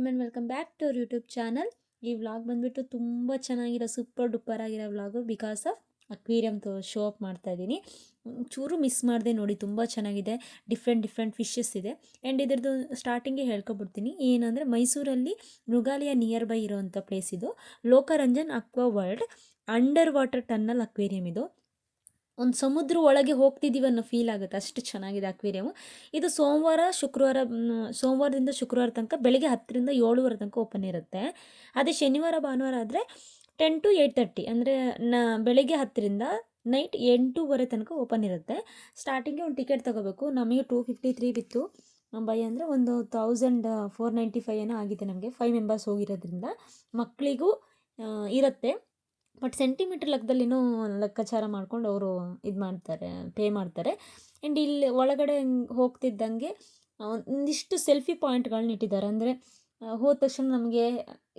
Welcome and welcome back to our YouTube channel ಈ vlog ಬಂದುಬಿಟ್ಟು ತುಂಬ ಚೆನ್ನಾಗಿರೋ ಸೂಪರ್ ಡೂಪರ್ ಆಗಿರೋ ವ್ಲಾಗು ಬಿಕಾಸ್ ಆಫ್ ಅಕ್ವೇರಿಯಮ್ ತೋ ಶೋ ಅಪ್ ಮಾಡ್ತಾ ಇದ್ದೀನಿ. ಚೂರು ಮಿಸ್ ಮಾಡಿದೆ ನೋಡಿ, ತುಂಬ ಚೆನ್ನಾಗಿದೆ. ಡಿಫ್ರೆಂಟ್ ಡಿಫ್ರೆಂಟ್ ಫಿಶಸ್ ಇದೆ. ಆ್ಯಂಡ್ ಇದ್ರದ್ದು ಸ್ಟಾರ್ಟಿಂಗೇ ಹೇಳ್ಕೊಬಿಡ್ತೀನಿ. ಏನಂದರೆ ಮೈಸೂರಲ್ಲಿ ಮೃಗಾಲಯ ನಿಯರ್ ಬೈ ಇರೋವಂಥ ಪ್ಲೇಸ್ ಇದು. Lokaranjan aqua world under water tunnel aquarium ಇದು. ಒಂದು ಸಮುದ್ರ ಒಳಗೆ ಹೋಗ್ತಿದ್ದೀವಿ ಅನ್ನೋ ಫೀಲ್ ಆಗುತ್ತೆ. ಅಷ್ಟು ಚೆನ್ನಾಗಿದೆ ಅಕ್ವೇರಿಯಮ್ ಇದು ಸೋಮವಾರ, ಶುಕ್ರವಾರ ಸೋಮವಾರದಿಂದ ಶುಕ್ರವಾರ ತನಕ ಬೆಳಗ್ಗೆ ಹತ್ತರಿಂದ ಏಳುವರೆ ತನಕ ಓಪನ್ ಇರುತ್ತೆ. ಅದೇ ಶನಿವಾರ, ಭಾನುವಾರ ಆದರೆ ಟೆನ್ ಟು ಏಯ್ಟ್ ತರ್ಟಿ ಅಂದರೆ ನ, ಬೆಳಗ್ಗೆ ಹತ್ತರಿಂದ ನೈಟ್ ಎಂಟೂವರೆ ತನಕ ಓಪನ್ ಇರುತ್ತೆ. ಸ್ಟಾರ್ಟಿಂಗ್ಗೆ ಒಂದು ಟಿಕೆಟ್ ತೊಗೋಬೇಕು. ನಮಗೆ ಟೂ ಫಿಫ್ಟಿ ತ್ರೀ ಬಿತ್ತು. ಬೈ ಅಂದರೆ ಒಂದು ತೌಸಂಡ್ ಫೋರ್ ನೈಂಟಿ ಫೈವ್ ಏನೋ ಆಗಿದೆ ನಮಗೆ. ಫೈವ್ ಮೆಂಬರ್ಸ್ ಹೋಗಿರೋದ್ರಿಂದ ಮಕ್ಕಳಿಗೂ ಇರುತ್ತೆ. ಬಟ್ ಸೆಂಟಿಮೀಟ್ರ್ ಲೆಕ್ಕದಲ್ಲಿನೂ ಲೆಕ್ಕಾಚಾರ ಮಾಡ್ಕೊಂಡು ಅವರು ಇದು ಮಾಡ್ತಾರೆ ಪೇ ಮಾಡ್ತಾರೆ. ಆ್ಯಂಡ್ ಇಲ್ಲಿ ಒಳಗಡೆ ಹಿಂಗೆ ಹೋಗ್ತಿದ್ದಂಗೆ ಒಂದಿಷ್ಟು ಸೆಲ್ಫಿ ಪಾಯಿಂಟ್ಗಳನ್ನ ಇಟ್ಟಿದ್ದಾರೆ. ಅಂದರೆ ಹೋದ ತಕ್ಷಣ ನಮಗೆ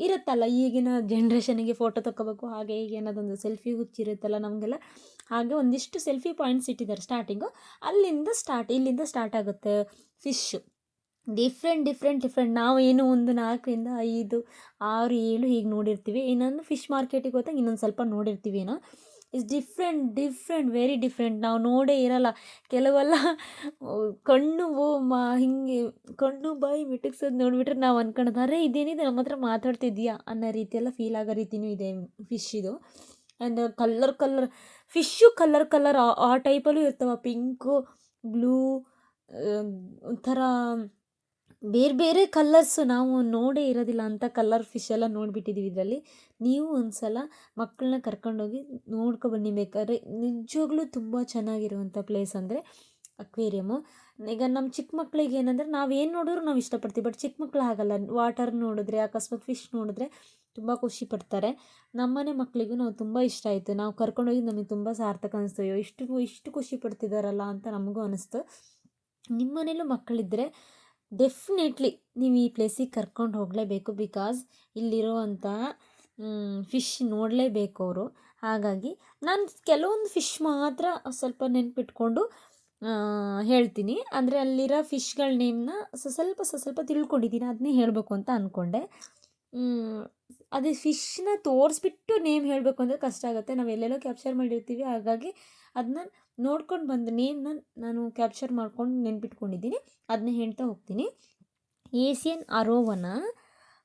ಇರುತ್ತಲ್ಲ, ಈಗಿನ ಜನ್ರೇಷನಿಗೆ ಫೋಟೋ ತಗೋಬೇಕು ಹಾಗೆ ಹೀಗೆ ಅನ್ನೋದೊಂದು ಸೆಲ್ಫಿ ಹುಚ್ಚಿರುತ್ತಲ್ಲ ನಮಗೆಲ್ಲ. ಹಾಗೆ ಒಂದಿಷ್ಟು ಸೆಲ್ಫಿ ಪಾಯಿಂಟ್ಸ್ ಇಟ್ಟಿದ್ದಾರೆ ಸ್ಟಾರ್ಟಿಂಗು ಅಲ್ಲಿಂದ ಸ್ಟಾರ್ಟ್ ಇಲ್ಲಿಂದ ಸ್ಟಾರ್ಟ್ ಆಗುತ್ತೆ ಫಿಶ್ಶು ಡಿಫ್ರೆಂಟ್ ಡಿಫ್ರೆಂಟ್ ಡಿಫ್ರೆಂಟ್ ನಾವು ಏನು ಒಂದು ನಾಲ್ಕರಿಂದ ಐದು, ಆರು, ಏಳು ಹೀಗೆ ನೋಡಿರ್ತೀವಿ. ಇನ್ನೊಂದು ಫಿಶ್ ಮಾರ್ಕೆಟಿಗೆ ಹೋದಾಗ ಇನ್ನೊಂದು ಸ್ವಲ್ಪ ನೋಡಿರ್ತೀವಿ ಏನೋ is different different very different ನಾವು ನೋಡೇ ಇರಲ್ಲ. ಕೆಲವೆಲ್ಲ ಕಣ್ಣು ಓ ಮಾ ಹಿಂಗೆ ಕಣ್ಣು ಬಾಯಿ ಮಿಟಕ್ಸೋದು ನೋಡಿಬಿಟ್ರೆ ನಾವು ಅನ್ಕೊಳ್ಳೋದು ಅರೆ, ಇದೇನಿದೆ? ನಮ್ಮ ಹತ್ರ ಮಾತಾಡ್ತಿದ್ಯಾ ಅನ್ನೋ ರೀತಿಯೆಲ್ಲ ಫೀಲ್ ಆಗೋ ರೀತಿಯೂ ಇದೆ ಫಿಶ್ ಇದು. And colour colour fish colour colour ಆ ಟೈಪಲ್ಲೂ ಇರ್ತವೆ. ಪಿಂಕು ಬ್ಲೂ ಒಂಥರ ಬೇರೆ ಬೇರೆ ಕಲ್ಲರ್ಸು ನಾವು ನೋಡೇ ಇರೋದಿಲ್ಲ ಅಂಥ ಕಲ್ಲರ್ ಫಿಶ್ ಎಲ್ಲ ನೋಡಿಬಿಟ್ಟಿದ್ದೀವಿ ಇದರಲ್ಲಿ. ನೀವು ಒಂದು ಸಲ ಮಕ್ಕಳನ್ನ ಕರ್ಕೊಂಡೋಗಿ ನೋಡ್ಕೊಬನ್ನಿ ಬೇಕಾದ್ರೆ ನಿಜವಾಗ್ಲೂ ತುಂಬ ಚೆನ್ನಾಗಿರುವಂಥ ಪ್ಲೇಸ್ ಅಂದರೆ ಅಕ್ವೇರಿಯಮು ಈಗ ನಮ್ಮ ಚಿಕ್ಕ ಮಕ್ಕಳಿಗೆ ಏನಂದರೆ ಏನು ನೋಡಿದ್ರು ನಾವು ಇಷ್ಟಪಡ್ತೀವಿ ಬಟ್ ಚಿಕ್ಕ ಮಕ್ಕಳು ಹಾಗಲ್ಲ. ವಾಟರ್ ನೋಡಿದ್ರೆ, ಅಕಸ್ಮಾತ್ ಫಿಶ್ ನೋಡಿದ್ರೆ ತುಂಬ ಖುಷಿ ಪಡ್ತಾರೆ. ನಮ್ಮನೆ ಮಕ್ಕಳಿಗೂ ನಾವು ತುಂಬ ಇಷ್ಟ ಆಯಿತು. ನಾವು ಕರ್ಕೊಂಡೋಗಿ ನಮಗೆ ತುಂಬ ಸಾರ್ಥಕ ಅನಿಸ್ತು. ಅಯ್ಯೋ, ಇಷ್ಟು ಇಷ್ಟು ಖುಷಿ ಪಡ್ತಿದ್ದಾರಲ್ಲ ಅಂತ ನಮಗೂ ಅನಿಸ್ತು. ನಿಮ್ಮನೇಲೂ ಮಕ್ಕಳಿದ್ದರೆ ಡೆಫಿನೆಟ್ಲಿ ನೀವು ಈ ಪ್ಲೇಸಿಗೆ ಕರ್ಕೊಂಡು ಹೋಗಲೇಬೇಕು ಬಿಕಾಸ್ ಇಲ್ಲಿರುವಂಥ ಫಿಶ್ ನೋಡಲೇಬೇಕು ಅವರು. ಹಾಗಾಗಿ ನಾನು ಕೆಲವೊಂದು ಫಿಶ್ ಮಾತ್ರ ಸ್ವಲ್ಪ ನೆನ್ಪಿಟ್ಕೊಂಡು ಹೇಳ್ತೀನಿ. ಅಂದರೆ ಅಲ್ಲಿರೋ ಫಿಶ್ಗಳ ನೇಮ್ನ ಸ್ವಲ್ಪ ಸ್ವಲ್ಪ ತಿಳ್ಕೊಂಡಿದ್ದೀನಿ ಅದನ್ನೇ ಹೇಳಬೇಕು ಅಂತ ಅಂದ್ಕೊಂಡೆ ಅದೇ ಫಿಶ್ನ ತೋರಿಸ್ಬಿಟ್ಟು ನೇಮ್ ಹೇಳಬೇಕು ಅಂದರೆ ಕಷ್ಟ ಆಗುತ್ತೆ. ನಾವು ಎಲ್ಲೆಲ್ಲೋ ಕ್ಯಾಪ್ಚರ್ ಮಾಡಿರ್ತೀವಿ. ಹಾಗಾಗಿ ಅದನ್ನ ನೋಡ್ಕೊಂಡು ಬಂದ ನೇಮ್ನ ನಾನು ಕ್ಯಾಪ್ಚರ್ ಮಾಡ್ಕೊಂಡು ನೆನ್ಪಿಟ್ಕೊಂಡಿದ್ದೀನಿ. ಅದನ್ನ ಹೇಳ್ತಾ ಹೋಗ್ತೀನಿ. Asian arowana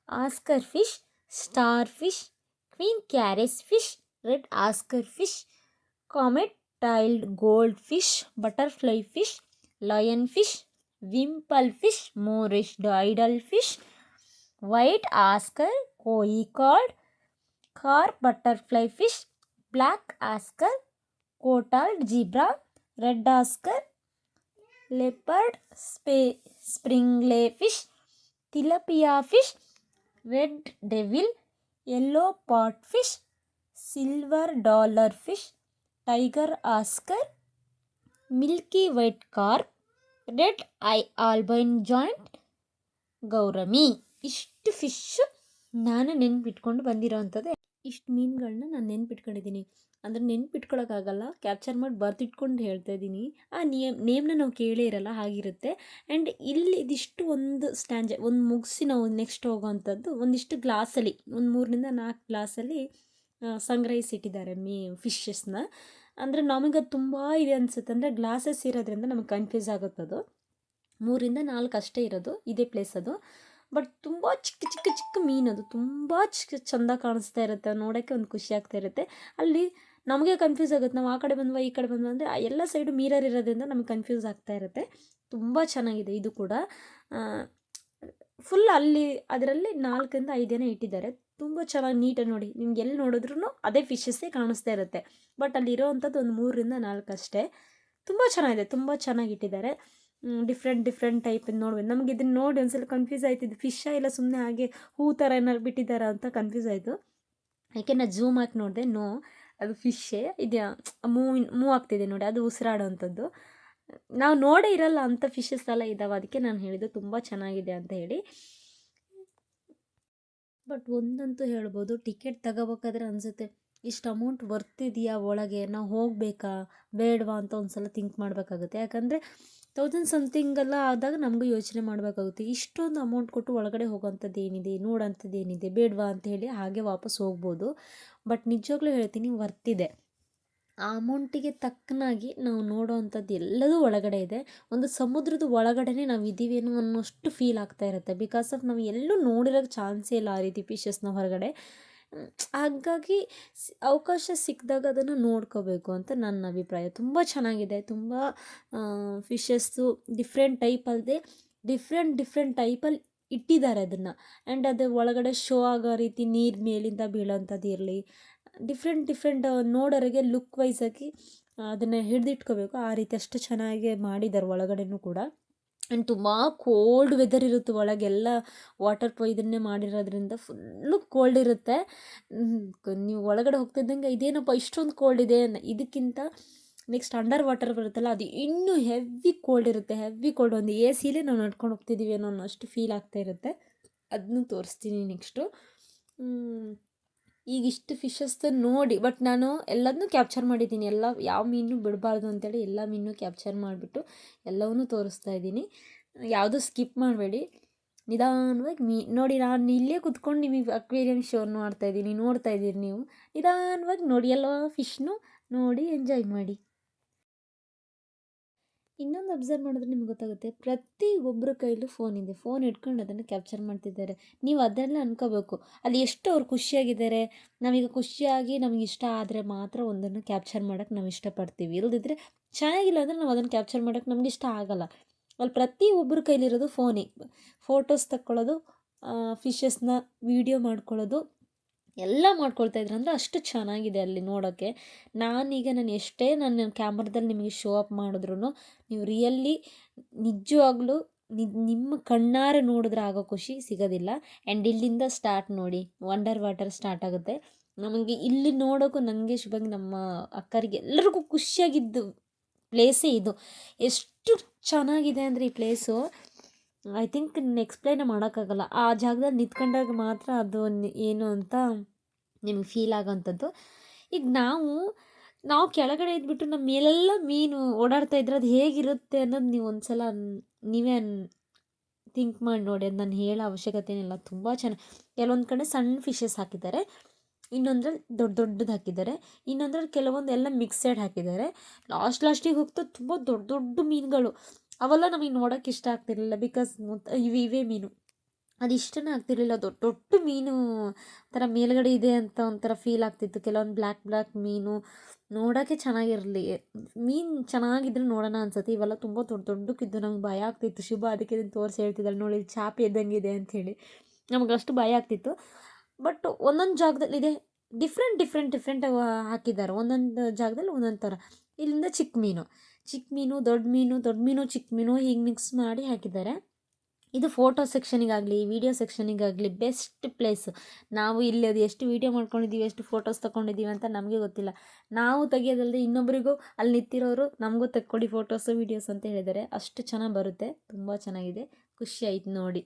oscar fish, star fish, queen caress fish, red oscar fish, comet tailed gold fish, butterfly fish, lion fish, wimple fish moorish idol fish, white oscar, koi carp, car butterfly fish black oscar ಕೋಟಾಲ್ಡ್ zebra red oscar leopard, spay, sprinkle fish, tilapia fish, red devil, yellow pot fish, silver dollar fish, tiger oscar, milky white carp, red eye albino giant, gourami. ಇಷ್ಟು fish ನಾನು ನೆನ್ಪಿಟ್ಕೊಂಡು ಬಂದಿರೋವಂಥದ್ದು ಇಷ್ಟು ಮೀನುಗಳನ್ನ ನಾನು ನೆನ್ಪಿಟ್ಕೊಂಡಿದ್ದೀನಿ. ಅಂದರೆ ನೆನ್ಪಿಟ್ಕೊಳಕ್ಕಾಗಲ್ಲ capture ಮಾಡಿ ಬರ್ತಿಟ್ಕೊಂಡು ಹೇಳ್ತಾ ಇದ್ದೀನಿ. ಆ ನೇಮ್, ನೇಮ್ನ ನಾವು ಕೇಳೇ ಇರಲ್ಲ, ಹಾಗಿರುತ್ತೆ. ಆ್ಯಂಡ್ ಇಲ್ಲಿ ಇದಿಷ್ಟು ಒಂದು ಸ್ಟ್ಯಾಂಜ ಒಂದು ಮುಗಿಸಿ ನಾವು ನೆಕ್ಸ್ಟ್ ಹೋಗೋವಂಥದ್ದು, ಒಂದಿಷ್ಟು ಗ್ಲಾಸಲ್ಲಿ ಒಂದು ಮೂರರಿಂದ ನಾಲ್ಕು ಗ್ಲಾಸಲ್ಲಿ ಸಂಗ್ರಹಿಸಿಟ್ಟಿದ್ದಾರೆ ಮೀ ಫಿಶಸ್ನ ಅಂದರೆ ನಮಗೆ ತುಂಬ ಇದೆ ಅನಿಸುತ್ತೆ. ಅಂದರೆ ಗ್ಲಾಸಸ್ ಇರೋದ್ರಿಂದ ನಮಗೆ ಕನ್ಫ್ಯೂಸ್ ಆಗುತ್ತದು ಮೂರಿಂದ ನಾಲ್ಕು ಅಷ್ಟೇ ಇರೋದು, ಇದೇ ಪ್ಲೇಸ್ ಅದು. ಬಟ್ ತುಂಬ ಚಿಕ್ಕ ಚಿಕ್ಕ ಚಿಕ್ಕ ಮೀನದು ಅದು. ತುಂಬ ಚಿಕ್ಕ, ಚಂದ ಕಾಣಿಸ್ತಾ ಇರುತ್ತೆ. ನೋಡೋಕ್ಕೆ ಒಂದು ಖುಷಿ ಆಗ್ತಾ ಇರುತ್ತೆ. ಅಲ್ಲಿ ನಮಗೆ ಕನ್ಫ್ಯೂಸ್ ಆಗುತ್ತೆ. ನಾವು ಆ ಕಡೆ ಬಂದ್ವಾ, ಈ ಕಡೆ ಬಂದ್ವಾ ಅಂದರೆ ಎಲ್ಲ ಸೈಡು ಮಿರರ್ ಇರೋದ್ರಿಂದ ನಮಗೆ ಕನ್ಫ್ಯೂಸ್ ಆಗ್ತಾ ಇರುತ್ತೆ. ತುಂಬ ಚೆನ್ನಾಗಿದೆ ಇದು ಕೂಡ. ಫುಲ್ ಅಲ್ಲಿ, ಅದರಲ್ಲಿ ನಾಲ್ಕರಿಂದ ಐದೇನ ಇಟ್ಟಿದ್ದಾರೆ. ತುಂಬ ಚೆನ್ನಾಗಿ ನೀಟಾಗಿ ನೋಡಿ. ನಿಮ್ಗೆ ಎಲ್ಲಿ ನೋಡಿದ್ರೂ ಅದೇ ಫಿಶಸ್ಸೇ ಕಾಣಿಸ್ತಾ ಇರುತ್ತೆ. ಬಟ್ ಅಲ್ಲಿ ಇರೋವಂಥದ್ದು ಒಂದು ಮೂರರಿಂದ ನಾಲ್ಕು ಅಷ್ಟೇ. ತುಂಬ ಚೆನ್ನಾಗಿದೆ. ತುಂಬ ಚೆನ್ನಾಗಿ ಇಟ್ಟಿದ್ದಾರೆ. ಡಿಫ್ರೆಂಟ್ ಡಿಫ್ರೆಂಟ್ ಟೈಪ್ ನೋಡ್ಬೋದು ನಮ್ಗೆ ಇದನ್ನ ನೋಡಿ ಒಂದ್ಸಲ ಕನ್ಫ್ಯೂಸ್ ಆಯ್ತು. ಇದು ಫಿಶ್ಶಾ ಇಲ್ಲ ಸುಮ್ಮನೆ ಹಾಗೆ ಹೂ ಥರ ಏನಾರು ಬಿಟ್ಟಿದ್ದಾರಾ ಅಂತ ಕನ್ಫ್ಯೂಸ್ ಆಯಿತು. ಯಾಕೆ ನಾನು ಝೂಮ್ ಹಾಕಿ ನೋಡಿದೆ ನೋ ಅದು ಫಿಶ್ಶೇ ಇದು ಮೂವ್ ಮೂವ್ ಆಗ್ತಿದೆ ನೋಡಿ, ಅದು ಉಸಿರಾಡೋವಂಥದ್ದು. ನಾವು ನೋಡೇ ಇರಲ್ಲ ಅಂಥ ಫಿಶಸ್ ಎಲ್ಲ ಇದ್ದಾವೆ ಅದಕ್ಕೆ ನಾನು ಹೇಳಿದ್ದು ತುಂಬ ಚೆನ್ನಾಗಿದೆ ಅಂತ ಹೇಳಿ. ಬಟ್ ಒಂದಂತೂ ಹೇಳ್ಬೋದು ಟಿಕೆಟ್ ತಗೋಬೇಕಾದ್ರೆ ಅನಿಸುತ್ತೆ, ಇಷ್ಟು ಅಮೌಂಟ್ ವರ್ತ್ ಇದೆಯಾ ಒಳಗೆ? ನಾವು ಹೋಗಬೇಕಾ? ಬೇಡವಾ ಅಂತ ಒಂದು ಸಲ ಥಿಂಕ್ ಮಾಡಬೇಕಾಗುತ್ತೆ. ಯಾಕಂದರೆ ತೌಸಂಡ್ ಸಮಥಿಂಗೆಲ್ಲ ಆದಾಗ ನಮಗೂ ಯೋಚನೆ ಮಾಡಬೇಕಾಗುತ್ತೆ. ಇಷ್ಟೊಂದು ಅಮೌಂಟ್ ಕೊಟ್ಟು ಒಳಗಡೆ ಹೋಗೋಂಥದ್ದು ಏನಿದೆ, ನೋಡೋಂಥದ್ದು ಏನಿದೆ, ಬೇಡವಾ ಅಂತ ಹೇಳಿ ಹಾಗೆ ವಾಪಸ್ ಹೋಗ್ಬೋದು. ಬಟ್ ನಿಜವಾಗ್ಲೂ ಹೇಳ್ತೀನಿ ವರ್ತಿದೆ ಆ ಅಮೌಂಟಿಗೆ ತಕ್ಕನಾಗಿ ನಾವು ನೋಡೋವಂಥದ್ದು ಎಲ್ಲದೂ ಒಳಗಡೆ ಇದೆ. ಒಂದು ಸಮುದ್ರದ ಒಳಗಡೆನೇ ನಾವು ಇದ್ದೀವೇನೋ ಅನ್ನೋಷ್ಟು ಫೀಲ್ ಆಗ್ತಾ ಇರುತ್ತೆ. ಬಿಕಾಸ್ ಆಫ್ ನಾವು ಎಲ್ಲೂ ನೋಡಿರೋಕ್ಕೆ ಚಾನ್ಸೇ ಇಲ್ಲ ಆ ರೀತಿ ಫಿಶಸ್ನ ಹೊರಗಡೆ. ಹಾಗಾಗಿ ಅವಕಾಶ ಸಿಕ್ಕಿದಾಗ ಅದನ್ನು ನೋಡ್ಕೋಬೇಕು ಅಂತ ನನ್ನ ಅಭಿಪ್ರಾಯ. ತುಂಬ ಚೆನ್ನಾಗಿದೆ, ತುಂಬ ಫಿಶಸ್ಸು ಡಿಫ್ರೆಂಟ್ ಟೈಪ್ ಅಲ್ಲದೆ ಡಿಫ್ರೆಂಟ್ ಡಿಫ್ರೆಂಟ್ ಟೈಪಲ್ಲಿ ಇಟ್ಟಿದ್ದಾರೆ ಅದನ್ನು. ಆ್ಯಂಡ್ ಅದು ಒಳಗಡೆ ಶೋ ಆಗೋ ರೀತಿ ನೀರು ಮೇಲಿಂದ ಬೀಳೋಂಥದ್ದು ಇರಲಿ. ಡಿಫ್ರೆಂಟ್ ಡಿಫ್ರೆಂಟ್ ನೋಡೋರಿಗೆ ಲುಕ್ ವೈಸಾಗಿ ಅದನ್ನು ಹಿಡಿದಿಟ್ಕೋಬೇಕು. ಆ ರೀತಿ ಅಷ್ಟು ಚೆನ್ನಾಗಿ ಮಾಡಿದ್ದಾರೆ ಒಳಗಡೆನೂ ಕೂಡ. ಆ್ಯಂಡ್ ತುಂಬ ಕೋಲ್ಡ್ ವೆದರ್ ಇರುತ್ತೆ ಒಳಗೆಲ್ಲ ವಾಟರ್ ಇದನ್ನೇ ಮಾಡಿರೋದ್ರಿಂದ ಫುಲ್ಲು ಕೋಲ್ಡ್ ಇರುತ್ತೆ. ನೀವು ಒಳಗಡೆ ಹೋಗ್ತಿದ್ದಂಗೆ ಇದೇನಪ್ಪ ಇಷ್ಟೊಂದು ಕೋಲ್ಡ್ ಇದೆ ಅನ್ನ- ಇದಕ್ಕಿಂತ ನೆಕ್ಸ್ಟ್ ಅಂಡರ್ ವಾಟರ್ ಬರುತ್ತಲ್ಲ ಅದು ಇನ್ನೂ ಹೆವಿ ಕೋಲ್ಡ್ ಇರುತ್ತೆ ಹೆವಿ ಕೋಲ್ಡ್ ಒಂದು ಎ ಸಿಲೇ ನಾವು ನಡ್ಕೊಂಡು ಹೋಗ್ತಿದ್ದೀವಿ ಅನ್ನೋ ಅಷ್ಟು ಫೀಲ್ ಆಗ್ತಾ ಇರುತ್ತೆ. ಅದನ್ನು ತೋರಿಸ್ತೀನಿ ನೆಕ್ಸ್ಟು ಈಗ ಇಷ್ಟು ಫಿಶಸ್ ನೋಡಿ ಬಟ್ ನಾನು ಎಲ್ಲದನ್ನೂ ಕ್ಯಾಪ್ಚರ್ ಮಾಡಿದ್ದೀನಿ. ಎಲ್ಲ, ಯಾವ ಮೀನು ಬಿಡಬಾರ್ದು ಅಂತೇಳಿ ಎಲ್ಲ ಮೀನು ಕ್ಯಾಪ್ಚರ್ ಮಾಡಿಬಿಟ್ಟು ಎಲ್ಲವನ್ನೂ ತೋರಿಸ್ತಾ ಇದ್ದೀನಿ. ಯಾವುದೂ ಸ್ಕಿಪ್ ಮಾಡಬೇಡಿ. ನಿಧಾನವಾಗಿ ಮೀ, ನೋಡಿ ನಾನು ಇಲ್ಲೇ ಕುತ್ಕೊಂಡು ನಿಮಗೆ ಅಕ್ವೇರಿಯಂ ಶೋ ಮಾಡ್ತಾ ಇದ್ದೀನಿ, ನೋಡ್ತಾ ಇದ್ದೀರಿ ನೀವು. ನಿಧಾನವಾಗಿ ನೋಡಿ, ಎಲ್ಲ ಫಿಶ್ನು ನೋಡಿ ಎಂಜಾಯ್ ಮಾಡಿ. ಇನ್ನೊಂದು ಅಬ್ಸರ್ವ್ ಮಾಡಿದ್ರೆ ನಿಮ್ಗೆ ಗೊತ್ತಾಗುತ್ತೆ, ಪ್ರತಿ ಒಬ್ಬರ ಕೈಲೂ ಫೋನ್ ಇದೆ. ಫೋನ್ ಇಟ್ಕೊಂಡು ಅದನ್ನು ಕ್ಯಾಪ್ಚರ್ ಮಾಡ್ತಿದ್ದಾರೆ. ನೀವು ಅದೆಲ್ಲ ಅನ್ಕೋಬೇಕು. ಅಲ್ಲಿ ಎಷ್ಟು ಅವ್ರು ಖುಷಿಯಾಗಿದ್ದಾರೆ. ನಮಗೆ ಖುಷಿಯಾಗಿ ನಮಗೆ ಇಷ್ಟ ಆದರೆ ಮಾತ್ರ ಒಂದನ್ನು ಕ್ಯಾಪ್ಚರ್ ಮಾಡೋಕ್ಕೆ ನಾವು ಇಷ್ಟಪಡ್ತೀವಿ. ಇಲ್ಲದಿದ್ದರೆ ಚೆನ್ನಾಗಿಲ್ಲ ಅಂದರೆ ನಾವು ಅದನ್ನು ಕ್ಯಾಪ್ಚರ್ ಮಾಡೋಕ್ಕೆ ನಮ್ಗೆ ಇಷ್ಟ ಆಗಲ್ಲ. ಅಲ್ಲಿ ಪ್ರತಿ ಒಬ್ಬರ ಕೈಲಿರೋದು ಫೋನೇ ಫೋಟೋಸ್ ತಕ್ಕೊಳ್ಳೋದು ಫಿಶಸ್ನ ವೀಡಿಯೋ ಮಾಡ್ಕೊಳ್ಳೋದು ಎಲ್ಲ ಮಾಡ್ಕೊಳ್ತಾ ಇದ್ರು. ಅಂದರೆ ಅಷ್ಟು ಚೆನ್ನಾಗಿದೆ ಅಲ್ಲಿ ನೋಡೋಕ್ಕೆ ನಾನೀಗ ನಾನು ಎಷ್ಟೇ ನನ್ನ ಕ್ಯಾಮ್ರದಲ್ಲಿ ನಿಮಗೆ ಶೋ ಅಪ್ ಮಾಡಿದ್ರು ನೀವು ರಿಯಲ್ಲಿ ನಿಜವಾಗ್ಲೂ ನಿಮ್ಮ ಕಣ್ಣಾರೆ ನೋಡಿದ್ರೆ ಆಗೋ ಖುಷಿ ಸಿಗೋದಿಲ್ಲ. ಆ್ಯಂಡ್ ಇಲ್ಲಿಂದ ಸ್ಟಾರ್ಟ್ ನೋಡಿ ವಂಡರ್ ವಾಟರ್ ಸ್ಟಾರ್ಟ್ ಆಗುತ್ತೆ. ನಮಗೆ ಇಲ್ಲಿ ನೋಡೋಕ್ಕೂ ನನಗೆ ಶುಭಂಗೆ ನಮ್ಮ ಅಕ್ಕರಿಗೆ ಎಲ್ಲರಿಗೂ ಖುಷಿಯಾಗಿದ್ದು ಪ್ಲೇಸೇ ಇದು. ಎಷ್ಟು ಚೆನ್ನಾಗಿದೆ ಅಂದರೆ ಈ ಪ್ಲೇಸು ಐ ಥಿಂಕ್ ಎಕ್ಸ್ಪ್ಲೈನ್ ಮಾಡೋಕ್ಕಾಗಲ್ಲ. ಆ ಜಾಗದಲ್ಲಿ ನಿಂತ್ಕೊಂಡಾಗ ಮಾತ್ರ ಅದು ಏನು ಅಂತ ನಿಮಗೆ ಫೀಲ್ ಆಗೋಂಥದ್ದು ಈಗ ನಾವು ನಾವು ಕೆಳಗಡೆ ಇದ್ಬಿಟ್ಟು ನಮ್ಮ ಮೇಲೆಲ್ಲ ಮೀನು ಓಡಾಡ್ತಾ ಇದ್ರೆ ಅದು ಹೇಗಿರುತ್ತೆ ಅನ್ನೋದು ನೀವು ಒಂದ್ಸಲ ಸಲ ನೀವೇ ಥಿಂಕ್ ಮಾಡಿ ನೋಡಿ ಅದು ನಾನು ಹೇಳೋ ಅವಶ್ಯಕತೆ ಏನಿಲ್ಲ ತುಂಬ ಚೆನ್ನಾಗಿ ಕೆಲವೊಂದು ಕಡೆ ಸಣ್ಣ ಫಿಶಸ್ ಹಾಕಿದ್ದಾರೆ, ಇನ್ನೊಂದ್ರಲ್ಲಿ ದೊಡ್ಡ ದೊಡ್ಡದು ಹಾಕಿದ್ದಾರೆ, ಇನ್ನೊಂದ್ರಲ್ಲಿ ಕೆಲವೊಂದು ಎಲ್ಲ ಮಿಕ್ಸೆಡ್ ಹಾಕಿದ್ದಾರೆ. ಲಾಸ್ಟ್ ಲಾಸ್ಟಿಗೆ ಹೋಗ್ತಾ ತುಂಬ ದೊಡ್ಡ ದೊಡ್ಡ ಮೀನುಗಳು. ಅವೆಲ್ಲ ನಮಗೆ ನೋಡೋಕೆ ಇಷ್ಟ ಆಗ್ತಿರಲಿಲ್ಲ ಬಿಕಾಸ್ ಇವು ಇವೇ ಮೀನು. ಅದು ಇಷ್ಟನೇ ಆಗ್ತಿರಲಿಲ್ಲ. ದೊಡ್ಡ ದೊಡ್ಡ ಮೀನು ಥರ ಮೇಲ್ಗಡೆ ಇದೆ ಅಂತ ಒಂಥರ ಫೀಲ್ ಆಗ್ತಿತ್ತು. ಕೆಲವೊಂದು ಬ್ಲ್ಯಾಕ್ ಬ್ಲ್ಯಾಕ್ ಮೀನು ನೋಡೋಕ್ಕೆ ಚೆನ್ನಾಗಿರಲಿ. ಮೀನು ಚೆನ್ನಾಗಿದ್ರೆ ನೋಡೋಣ ಅನ್ಸತ್ತೆ. ಇವೆಲ್ಲ ತುಂಬ ದೊಡ್ಡ, ದೊಡ್ಡಕ್ಕಿದ್ದು ನಮ್ಗೆ ಭಯ ಆಗ್ತಿತ್ತು. ಶುಭ ಅದಕ್ಕೆ ಇದನ್ನು ತೋರಿಸಿ ಹೇಳ್ತಿದ್ದಾಳೆ. ನೋಡಿ ಇದು ಇದ್ದಂಗೆ ಇದೆ ಅಂಥೇಳಿ ನಮ್ಗೆ ಅಷ್ಟು ಭಯ ಆಗ್ತಿತ್ತು. ಬಟ್ ಒಂದೊಂದು ಜಾಗದಲ್ಲಿ ಇದೆ. ಡಿಫ್ರೆಂಟ್ ಡಿಫ್ರೆಂಟ್ ಡಿಫ್ರೆಂಟ್ ಹಾಕಿದ್ದಾರೆ. ಒಂದೊಂದು ಜಾಗದಲ್ಲಿ ಒಂದೊಂದು ಥರ ಇಲ್ಲಿಂದ ಚಿಕ್ಕ ಮೀನು. ಚಿಕ್ಕ ಮೀನು ದೊಡ್ಡ ಮೀನು ದೊಡ್ಡ ಮೀನು ಚಿಕ್ಕ ಮೀನು ಹೀಗೆ ಮಿಕ್ಸ್ ಮಾಡಿ ಹಾಕಿದ್ದಾರೆ. ಇದು ಫೋಟೋ ಸೆಕ್ಷನಿಗಾಗಲಿ ವಿಡಿಯೋ ಸೆಕ್ಷನಿಗಾಗಲಿ ಬೆಸ್ಟ್ ಪ್ಲೇಸ್ ನಾವು ಇಲ್ಲಿ ಅದು ಎಷ್ಟು ವೀಡಿಯೋ ಮಾಡ್ಕೊಂಡಿದ್ದೀವಿ, ಎಷ್ಟು ಫೋಟೋಸ್ ತೊಗೊಂಡಿದ್ದೀವಿ ಅಂತ ನಮಗೆ ಗೊತ್ತಿಲ್ಲ. ನಾವು ತೆಗಿಯೋದಲ್ಲದೆ ಇನ್ನೊಬ್ಬರಿಗೂ ಅಲ್ಲಿ ನಿಂತಿರೋರು ನಮಗೂ ತೆಕ್ಕೊಡಿ ಫೋಟೋಸು ವೀಡಿಯೋಸ್ ಅಂತ ಹೇಳಿದ್ದಾರೆ. ಅಷ್ಟು ಚೆನ್ನಾಗಿ ಬರುತ್ತೆ. ತುಂಬ ಚೆನ್ನಾಗಿದೆ. ಖುಷಿ ನೋಡಿ.